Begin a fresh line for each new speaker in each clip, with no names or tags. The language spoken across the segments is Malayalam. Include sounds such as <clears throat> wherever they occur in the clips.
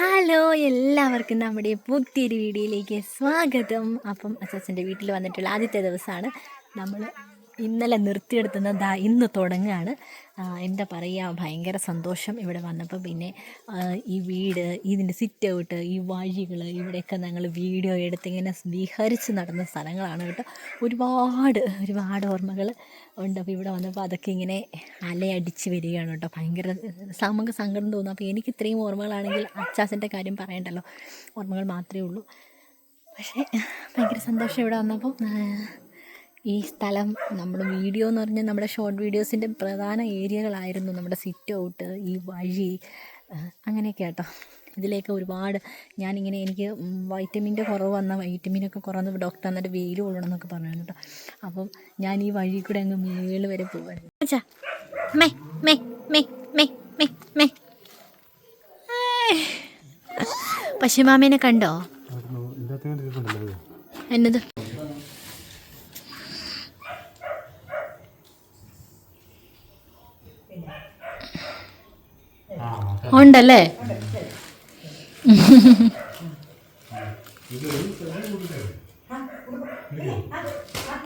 ഹലോ എല്ലാവർക്കും നമ്മുടെ പുതിയൊരു വീഡിയോയിലേക്ക് സ്വാഗതം. അപ്പം അച്ചാച്ചന്റെ വീട്ടിൽ വന്നിട്ടുള്ള ആദ്യത്തെ ദിവസമാണ്. നമ്മൾ ഇന്നലെ നിർത്തിയെടുത്തുന്ന ദാ ഇന്ന് തുടങ്ങുകയാണ് എന്താ പറയുക ഭയങ്കര സന്തോഷം ഇവിടെ വന്നപ്പോൾ പിന്നെ ഈ വീട് ഇതിന്റെ സിറ്റ് ഔട്ട് ഈ വഴികൾ ഇവിടെയൊക്കെ ഞങ്ങൾ വീഡിയോ എടുത്ത് ഇങ്ങനെ വിഹരിച്ച് നടന്ന സ്ഥലങ്ങളാണ് കേട്ടോ. ഒരുപാട് ഒരുപാട് ഓർമ്മകൾ ഉണ്ട്. അപ്പോൾ ഇവിടെ വന്നപ്പോൾ അതൊക്കെ ഇങ്ങനെ അലയടിച്ച് വരികയാണ് കേട്ടോ. ഭയങ്കര നമുക്ക് സങ്കടം തോന്നും. അപ്പോൾ എനിക്ക് ഇത്രയും ഓർമ്മകളാണെങ്കിൽ അച്ചാസിന്റെ കാര്യം പറയണ്ടല്ലോ. ഓർമ്മകൾ മാത്രമേ ഉള്ളൂ. പക്ഷേ ഭയങ്കര സന്തോഷം ഇവിടെ വന്നപ്പം. ആ, ഈ സ്ഥലം നമ്മുടെ വീഡിയോ എന്ന് പറഞ്ഞാൽ നമ്മുടെ ഷോർട്ട് വീഡിയോസിന്റെ പ്രധാന ഏരിയകളായിരുന്നു നമ്മുടെ സിറ്റ് ഔട്ട് ഈ വഴി അങ്ങനെയൊക്കെ കേട്ടോ ഇതിലേക്ക് ഒരുപാട് ഞാനിങ്ങനെ എനിക്ക് വൈറ്റമിന്റെ കുറവ് വന്ന വൈറ്റമിനൊക്കെ കുറവ് ഡോക്ടർ എന്നിട്ട് വെയിൽ കൊള്ളണം എന്നൊക്കെ പറഞ്ഞു കേട്ടോ അപ്പം ഞാൻ ഈ വഴി കൂടെ അങ്ങ് മേളിൽ വരെ പോകുമായിരുന്നു അച്ഛാ മേ മേ മേ മേ മേ മേ. പശുമാമേനെ കണ്ടോ? എന്നത്? ഉണ്ടല്ലേ?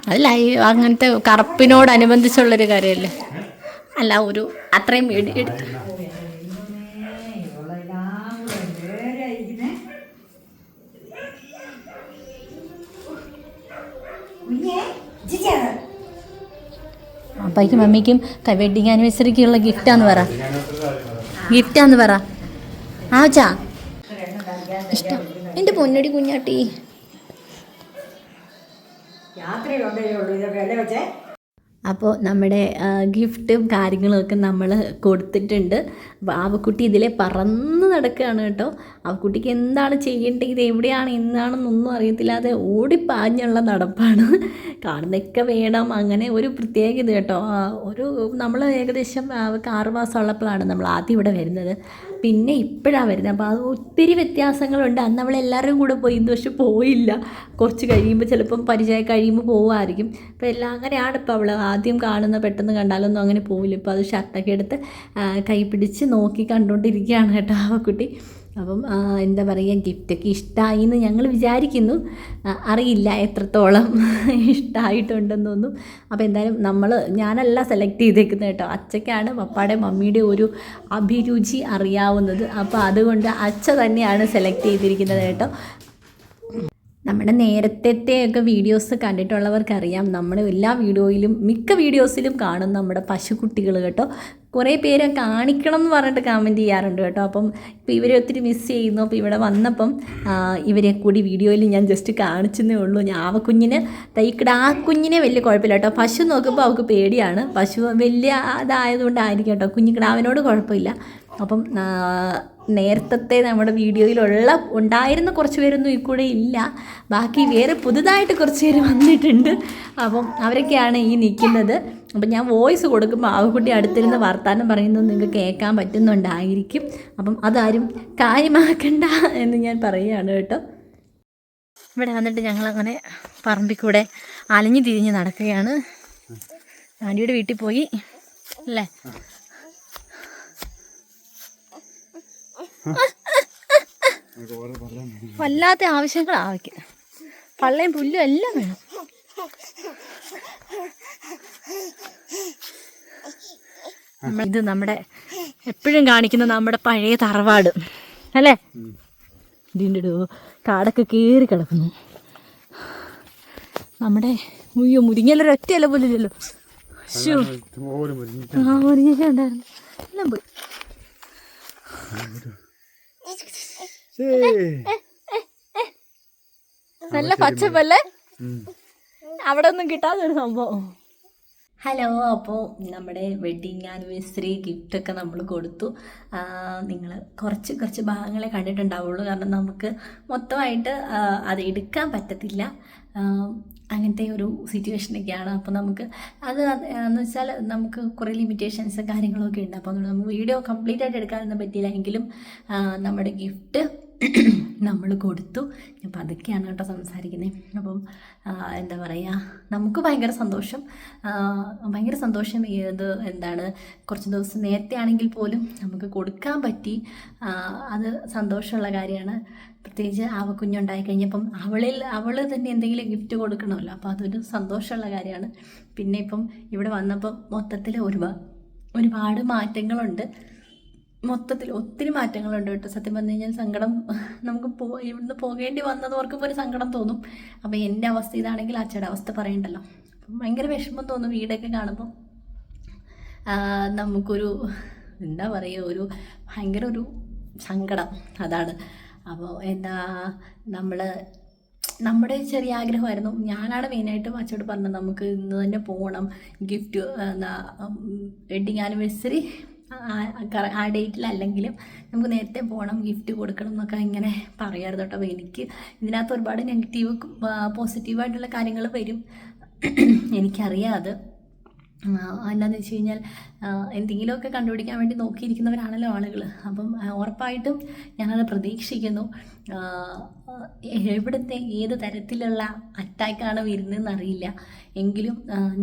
അല്ല ലൈവ് അങ്ങനത്തെ കറുപ്പിനോടനുബന്ധിച്ചുള്ളൊരു കാര്യമല്ലേ അല്ല ഒരു അത്രയും എടുത്ത് അപ്പയ്ക്കും മമ്മിക്കും വെഡിങ് ആനിവേഴ്സറിക്കുള്ള ഗിഫ്റ്റാന്ന് പറ. ഗിഫ്റ്റാന്ന് പറ. ആച്ചാ ഇഷ്ടം. എന്റെ പൊന്നടി കുഞ്ഞാട്ടി.
യാത്രയുണ്ടേ ഉള്ളൂ? വെച്ചേ?
അപ്പോൾ നമ്മുടെ ഗിഫ്റ്റും കാര്യങ്ങളൊക്കെ നമ്മൾ കൊടുത്തിട്ടുണ്ട്. ആവക്കുട്ടി ഇതിലെ പറന്ന് നടക്കുകയാണ് കേട്ടോ. ആവക്കുട്ടിക്ക് എന്താണ് ചെയ്യേണ്ടത്? ഇത് എവിടെയാണ്? എന്താണെന്നൊന്നും അറിയത്തില്ലാതെ ഓടിപ്പാഞ്ഞുള്ള നടപ്പാണ്. കാണുന്നൊക്കെ വേണം. അങ്ങനെ ഒരു പ്രത്യേകത കേട്ടോ. ഒരു നമ്മൾ ഏകദേശം ആറ് മാസം ഉള്ളപ്പോഴാണ് നമ്മൾ ആദ്യം ഇവിടെ വരുന്നത്. പിന്നെ ഇപ്പോഴാണ് വരുന്നത്. അപ്പോൾ അത് ഒത്തിരി വ്യത്യാസങ്ങളുണ്ട്. അന്ന് അവൾ എല്ലാവരും കൂടെ പോയി ഇന്ന് പക്ഷെ പോയില്ല. കുറച്ച് കഴിയുമ്പോൾ ചിലപ്പം പരിചയം കഴിയുമ്പോൾ പോകുമായിരിക്കും അപ്പോൾ എല്ലാം അങ്ങനെയാണ് ഇപ്പോൾ അവൾ ആദ്യം കാണുന്ന പെട്ടെന്ന് കണ്ടാലൊന്നും അങ്ങനെ പോവില്ല. ഇപ്പോൾ അത് ഷർട്ടൊക്കെ എടുത്ത് കൈ പിടിച്ച് നോക്കി കണ്ടുകൊണ്ടിരിക്കുകയാണ് കേട്ടോ ആ കുട്ടി. അപ്പം എന്താ പറയുക ഗിഫ്റ്റൊക്കെ ഇഷ്ടമായി എന്ന് ഞങ്ങൾ വിചാരിക്കുന്നു അറിയില്ല എത്രത്തോളം <laughs> ഇഷ്ടമായിട്ടുണ്ടെന്നൊന്നും അപ്പോൾ എന്തായാലും നമ്മൾ ഞാനല്ല സെലക്ട് ചെയ്തേക്കുന്നത് കേട്ടോ. അച്ഛയ്ക്കാണ് പപ്പാടെ മമ്മിയുടെ ഒരു അഭിരുചി അറിയാവുന്നത്. അപ്പോൾ അതുകൊണ്ട് അച്ഛ തന്നെയാണ് സെലക്ട് ചെയ്തിരിക്കുന്നത് കേട്ടോ. നമ്മുടെ നേരത്തെ വീഡിയോസ് കണ്ടിട്ടുള്ളവർക്കറിയാം. നമ്മുടെ എല്ലാ വീഡിയോയിലും മിക്ക വീഡിയോസിലും കാണും നമ്മുടെ പശുക്കുട്ടികൾ കേട്ടോ. കുറേ പേര് കാണിക്കണം എന്ന് പറഞ്ഞിട്ട് കമന്റ് ചെയ്യാറുണ്ട് കേട്ടോ. അപ്പം ഇപ്പോൾ ഇവരെ ഒത്തിരി മിസ് ചെയ്യുന്നു. അപ്പോൾ ഇവിടെ വന്നപ്പം ഇവരെ കൂടി വീഡിയോയിൽ ഞാൻ ജസ്റ്റ് കാണിച്ചെന്നേ ഉള്ളൂ. ഞാൻ കുഞ്ഞിന് തൈക്കിട ആ കുഞ്ഞിനെ വലിയ കുഴപ്പമില്ല കേട്ടോ. പശു നോക്കുമ്പോൾ അവൾക്ക് പേടിയാണ്. പശു വലിയ അതായതുകൊണ്ടായിരിക്കും കേട്ടോ. കുഞ്ഞിക്കിടാവിനോട് കുഴപ്പമില്ല. അപ്പം നേരത്തെ നമ്മുടെ വീഡിയോയിലുള്ള ഉണ്ടായിരുന്ന കുറച്ച് പേരൊന്നും ഈ കൂടെ ഇല്ല. ബാക്കി വേറെ പുതുതായിട്ട് കുറച്ച് പേര് വന്നിട്ടുണ്ട്. അപ്പം അവരൊക്കെയാണ് ഈ നിൽക്കുന്നത്. അപ്പം ഞാൻ വോയിസ് കൊടുക്കുമ്പോൾ ആവുകുട്ടി അടുത്തിരുന്ന് വർത്താനം പറയുന്നത് നിങ്ങൾക്ക് കേൾക്കാൻ പറ്റുന്നുണ്ടായിരിക്കും. അപ്പം അതാരും കാര്യമാക്കണ്ട എന്ന് ഞാൻ പറയുകയാണ് കേട്ടോ. ഇവിടെ വന്നിട്ട് ഞങ്ങളങ്ങനെ പറമ്പിൽ കൂടെ അലഞ്ഞു തിരിഞ്ഞ് നടക്കുകയാണ്. ആന്റിയുടെ വീട്ടിൽ പോയി. അല്ലേ? വല്ലാത്ത ആവശ്യങ്ങൾ ആവശ്യം പള്ളയും പുല്ലും എല്ലാം വേണം. ഇത് നമ്മുടെ എപ്പോഴും കാണിക്കുന്ന നമ്മുടെ പഴയ തറവാട്. അല്ലേ? ഇതിന്റെ ഒരു കാടൊക്കെ കയറി കിടക്കുന്നു. നമ്മുടെ മുയ്യോ മുരിങ്ങയിലൊരു ഒറ്റയല്ല പോലില്ലല്ലോ പോലും ഇല്ലല്ലോ. ആ മുരിങ്ങയൊക്കെ ഉണ്ടായിരുന്നു. എല്ലാം പോയി. നല്ല പച്ചപ്പല്ലേ അവിടെ ഒന്നും കിട്ടാത്തൊരു സംഭവം. ഹലോ അപ്പോൾ നമ്മുടെ വെഡിങ് ആനിവേഴ്സറി ഗിഫ്റ്റ് ഒക്കെ നമ്മൾ കൊടുത്തു. നിങ്ങൾ കുറച്ച് കുറച്ച് ഭാഗങ്ങളെ കണ്ടിട്ടുണ്ടാവുള്ളൂ. കാരണം നമുക്ക് മൊത്തമായിട്ട് അത് എടുക്കാൻ പറ്റത്തില്ല. അങ്ങനത്തെ ഒരു സിറ്റുവേഷനൊക്കെയാണ് അപ്പോൾ നമുക്ക് അത് എന്ന് വെച്ചാൽ നമുക്ക് കുറേ ലിമിറ്റേഷൻസ് കാര്യങ്ങളൊക്കെ ഉണ്ട്. അപ്പോൾ നമുക്ക് വീഡിയോ കംപ്ലീറ്റ് ആയിട്ട് എടുക്കാനൊന്നും പറ്റിയില്ല എങ്കിലും നമ്മുടെ ഗിഫ്റ്റ് നമ്മൾ കൊടുത്തു. ഞാൻ പതുക്കെയാണ് കേട്ടോ സംസാരിക്കുന്നത് അപ്പം എന്താ പറയുക നമുക്ക് ഭയങ്കര സന്തോഷം. ഭയങ്കര സന്തോഷം ഇത് എന്താണ് കുറച്ച് ദിവസം നേരത്തെ ആണെങ്കിൽ പോലും നമുക്ക് കൊടുക്കാൻ പറ്റി. അത് സന്തോഷമുള്ള കാര്യമാണ്. പ്രത്യേകിച്ച് അവ കുഞ്ഞുണ്ടായി കഴിഞ്ഞപ്പം അവളിൽ അവൾ തന്നെ എന്തെങ്കിലും ഗിഫ്റ്റ് കൊടുക്കണമല്ലോ. അപ്പോൾ അതൊരു സന്തോഷമുള്ള കാര്യമാണ്. പിന്നെ ഇപ്പം ഇവിടെ വന്നപ്പം മൊത്തത്തിൽ ഒരുപാട് ഒരുപാട് മാറ്റങ്ങളുണ്ട്. മൊത്തത്തിൽ ഒത്തിരി മാറ്റങ്ങളുണ്ട് കേട്ടോ. സത്യം പറഞ്ഞു കഴിഞ്ഞാൽ സങ്കടം നമുക്ക് പോ ഇവിടുന്ന് പോകേണ്ടി വന്നത് ഒരു സങ്കടം തോന്നും. അപ്പോൾ എന്റെ അവസ്ഥ ഇതാണെങ്കിൽ അച്ഛയുടെ അവസ്ഥ പറയണ്ടല്ലോ. ഭയങ്കര വിഷമം തോന്നും വീടൊക്കെ കാണുമ്പോൾ. നമുക്കൊരു എന്താ പറയുക ഒരു ഭയങ്കര ഒരു സങ്കടം. അതാണ്. അപ്പോൾ എന്താ നമ്മൾ നമ്മുടെ ചെറിയ ആഗ്രഹമായിരുന്നു. ഞാനാണ് മെയിനായിട്ടും അച്ഛനോട് പറഞ്ഞത് നമുക്ക് ഇന്ന് തന്നെ പോകണം. ഗിഫ്റ്റ് എന്താ വെഡിങ് ആനിവേഴ്സറി ആ ഡേറ്റിൽ അല്ലെങ്കിലും നമുക്ക് നേരത്തെ പോകണം ഗിഫ്റ്റ് കൊടുക്കണം എന്നൊക്കെ ഇങ്ങനെ പറയാറ് കേട്ടോ. അപ്പോൾ എനിക്ക് ഇതിനകത്ത് ഒരുപാട് നെഗറ്റീവ് പോസിറ്റീവായിട്ടുള്ള കാര്യങ്ങൾ വരും. <clears throat> എനിക്കറിയാം അത്. എന്താണെന്ന് വെച്ച് കഴിഞ്ഞാൽ എന്തെങ്കിലുമൊക്കെ കണ്ടുപിടിക്കാൻ വേണ്ടി നോക്കിയിരിക്കുന്നവരാണല്ലോ ആളുകൾ അപ്പം ഉറപ്പായിട്ടും ഞാനത് പ്രതീക്ഷിക്കുന്നു. എവിടുത്തെ ഏത് തരത്തിലുള്ള അറ്റാക്കാണ് വരുന്നതെന്ന് അറിയില്ല എങ്കിലും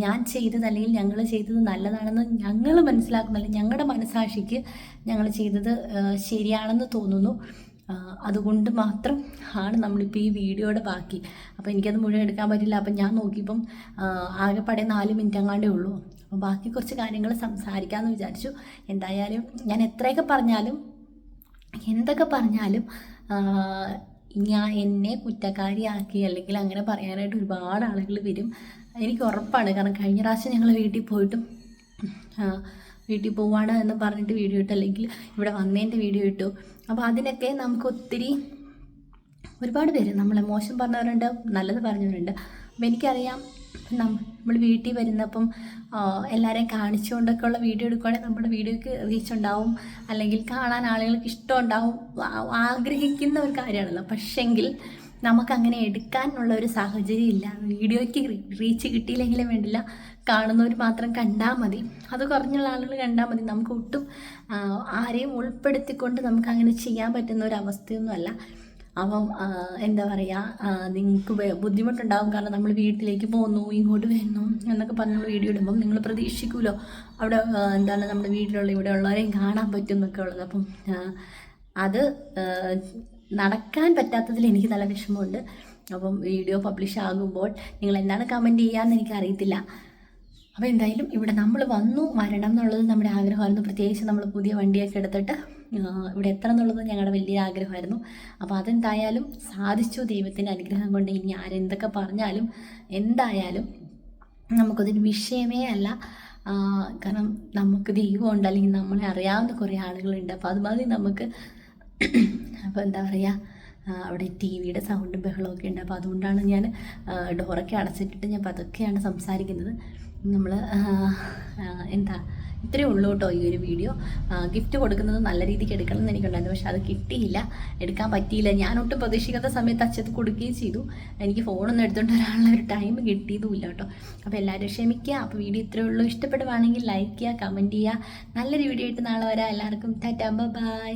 ഞാൻ ചെയ്തത് അല്ലെങ്കിൽ ഞങ്ങൾ ചെയ്തത് നല്ലതാണെന്ന് ഞങ്ങൾ മനസ്സിലാക്കുന്നില്ല ഞങ്ങളുടെ മനസാക്ഷിക്ക് ഞങ്ങൾ ചെയ്തത് ശരിയാണെന്ന് തോന്നുന്നു. അതുകൊണ്ട് മാത്രം ആണ് നമ്മളിപ്പോൾ ഈ വീഡിയോയുടെ ബാക്കി. അപ്പോൾ എനിക്കത് മുഴുവൻ എടുക്കാൻ പറ്റില്ല. അപ്പം ഞാൻ നോക്കിയപ്പം ആകെപ്പാടെ നാല് മിനിറ്റ് അങ്ങാണ്ടേ ഉള്ളൂ. അപ്പോൾ ബാക്കി കുറച്ച് കാര്യങ്ങൾ സംസാരിക്കാമെന്ന് വിചാരിച്ചു. എന്തായാലും ഞാൻ എത്രയൊക്കെ പറഞ്ഞാലും എന്തൊക്കെ പറഞ്ഞാലും ഞാൻ എന്നെ കുറ്റക്കാരിയാക്കി അല്ലെങ്കിൽ അങ്ങനെ പറയാനായിട്ട് ഒരുപാട് ആളുകൾ വരും. എനിക്ക് ഉറപ്പാണ്. കാരണം കഴിഞ്ഞ പ്രാവശ്യം ഞങ്ങൾ വീട്ടിൽ പോയിട്ടും വീട്ടിൽ പോവാണ് എന്ന് പറഞ്ഞിട്ട് വീഡിയോ ഇട്ടു. അല്ലെങ്കിൽ ഇവിടെ വന്നതിന്റെ വീഡിയോ ഇട്ടു. അപ്പോൾ അതിനൊക്കെ നമുക്ക് ഒത്തിരി ഒരുപാട് പേര് നമ്മളെ മോശം പറഞ്ഞവരുണ്ട് നല്ലത് പറഞ്ഞവരുണ്ട്. അപ്പം എനിക്കറിയാം നമ്മൾ വീട്ടിൽ വരുന്നപ്പം എല്ലാവരെയും കാണിച്ചുകൊണ്ടൊക്കെ ഉള്ള വീഡിയോ എടുക്കുകയാണെങ്കിൽ നമ്മുടെ വീഡിയോക്ക് റീച്ച് ഉണ്ടാവും. അല്ലെങ്കിൽ കാണാൻ ആളുകൾക്ക് ഇഷ്ടം ഉണ്ടാവും. ആഗ്രഹിക്കുന്ന ഒരു കാര്യമാണല്ലോ. പക്ഷെങ്കിൽ നമുക്കങ്ങനെ എടുക്കാനുള്ള ഒരു സാഹചര്യം ഇല്ല. വീഡിയോയ്ക്ക് റീച്ച് കിട്ടിയില്ലെങ്കിലും വേണ്ടില്ല. കാണുന്നവർ മാത്രം കണ്ടാൽ മതി. അത് കുറഞ്ഞുള്ള ആളുകൾ കണ്ടാൽ മതി. നമുക്ക് ഒട്ടും ആരെയും ഉൾപ്പെടുത്തിക്കൊണ്ട് നമുക്ക് അങ്ങനെ ചെയ്യാൻ പറ്റുന്ന ഒരു അവസ്ഥയൊന്നുമല്ല അപ്പം എന്താ പറയുക നിങ്ങൾക്ക് ബുദ്ധിമുട്ടുണ്ടാകും കാരണം നമ്മൾ വീട്ടിലേക്ക് പോകുന്നു ഇങ്ങോട്ട് വരുന്നു എന്നൊക്കെ പറഞ്ഞ് നമ്മൾ വീഡിയോ ഇടുമ്പം നിങ്ങൾ പ്രതീക്ഷിക്കുമല്ലോ അവിടെ എന്താണ് നമ്മുടെ വീട്ടിലുള്ള ഇവിടെ ഉള്ളവരെയും കാണാൻ പറ്റും എന്നൊക്കെ ഉള്ളത്. അപ്പം അത് നടക്കാൻ പറ്റാത്തതിൽ എനിക്ക് നല്ല വിഷമമുണ്ട്. അപ്പം വീഡിയോ പബ്ലിഷ് ആകുമ്പോൾ നിങ്ങൾ എന്താണ് കമന്റ് ചെയ്യാമെന്ന് എനിക്ക് അറിയത്തില്ല. അപ്പോൾ എന്തായാലും ഇവിടെ നമ്മൾ വന്നു. വരണം എന്നുള്ളത് നമ്മുടെ ആഗ്രഹമായിരുന്നു. പ്രത്യേകിച്ച് നമ്മൾ പുതിയ വണ്ടിയൊക്കെ എടുത്തിട്ട് ഇവിടെ എത്തണം എന്നുള്ളത് ഞങ്ങളുടെ വലിയ ആഗ്രഹമായിരുന്നു. അപ്പോൾ അതെന്തായാലും സാധിച്ചു. ദൈവത്തിന്റെ അനുഗ്രഹം കൊണ്ട് ഇനി ആരെന്തൊക്കെ പറഞ്ഞാലും എന്തായാലും നമുക്കതൊരു വിഷയമേ അല്ല. കാരണം നമുക്ക് ദൈവമുണ്ട്. അല്ലെങ്കിൽ നമ്മളെ അറിയാവുന്ന കുറേ ആളുകളുണ്ട്. അപ്പോൾ അതുമാതിരി നമുക്ക് അപ്പോൾ എന്താ പറയുക അവിടെ ടി വിയുടെ സൗണ്ടും ബഹളമൊക്കെ ഉണ്ട്. അപ്പോൾ അതുകൊണ്ടാണ് ഞാൻ ഡോറൊക്കെ അടച്ചിട്ടിട്ട് ഞാൻ പതുക്കെയാണ് സംസാരിക്കുന്നത്. നമ്മൾ എന്താ ഇത്രയേ ഉള്ളൂ കേട്ടോ ഈ ഒരു വീഡിയോ. ഗിഫ്റ്റ് കൊടുക്കുന്നത് നല്ല രീതിക്ക് എടുക്കണം എന്ന് എനിക്കുണ്ടായിരുന്നു. പക്ഷെ അത് കിട്ടിയില്ല. എടുക്കാൻ പറ്റിയില്ല. ഞാൻ പ്രതീക്ഷിക്കാത്ത സമയത്ത് അച്ഛത്ത് കൊടുക്കുകയും ചെയ്തു. എനിക്ക് ഫോണൊന്നും എടുത്തുകൊണ്ട് വരാനുള്ള ഒരു ടൈം കിട്ടിയതുമില്ല കേട്ടോ. അപ്പോൾ എല്ലാവരും ക്ഷമിക്കുക. അപ്പോൾ വീഡിയോ ഇത്രയേ ഉള്ളൂ. ഇഷ്ടപ്പെടുവാണെങ്കിൽ ലൈക്ക് ചെയ്യുക കമന്റ് ചെയ്യുക. നല്ലൊരു വീഡിയോ ആയിട്ട് നാളെ വരാം. എല്ലാവർക്കും ടാറ്റാ ബൈ.